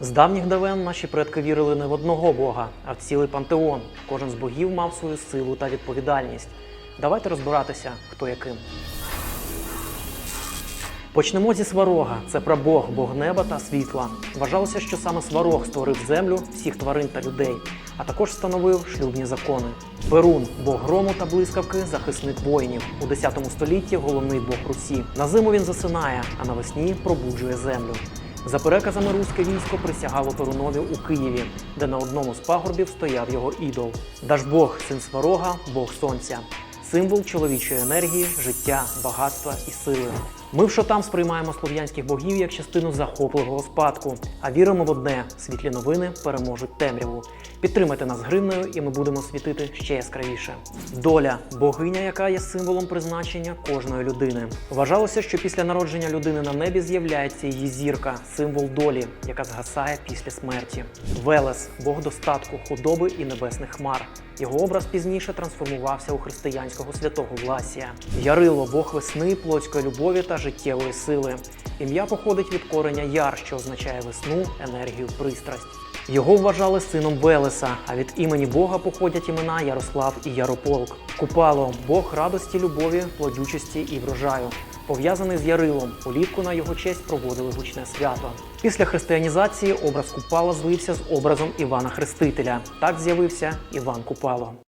З давніх давен наші предки вірили не в одного Бога, а в цілий пантеон. Кожен з богів мав свою силу та відповідальність. Давайте розбиратися, хто яким. Почнемо зі сварога. Це прабог, бог неба та світла. Вважалося, що саме сварог створив землю, всіх тварин та людей, а також встановив шлюбні закони. Перун, бог грому та блискавки, захисник воїнів. У 10 столітті головний бог Русі. На зиму він засинає, а навесні пробуджує землю. За переказами руське військо присягало Перунові у Києві, де на одному з пагорбів стояв його ідол. Дажбог, син сварога, бог сонця. Символ чоловічої енергії, життя, багатства і сили. Ми в Шотам сприймаємо слов'янських богів як частину захопливого спадку, а віримо в одне: світлі новини переможуть темряву. Підтримайте нас гривнею, і ми будемо світити ще яскравіше. Доля богиня, яка є символом призначення кожної людини. Вважалося, що після народження людини на небі з'являється її зірка, символ долі, яка згасає після смерті. Велес бог достатку, худоби і небесних хмар. Його образ пізніше трансформувався у християнського святого Власія. Ярило бог весни, плотської любові та життєвої сили. Ім'я походить від кореня яр, що означає весну, енергію, пристрасть. Його вважали сином Велеса, а від імені Бога походять імена Ярослав і Ярополк. Купало Бог радості, любові, плодючості і врожаю. Пов'язаний з Ярилом, улітку на його честь проводили гучне свято. Після християнізації образ Купала злився з образом Івана Хрестителя. Так з'явився Іван Купало.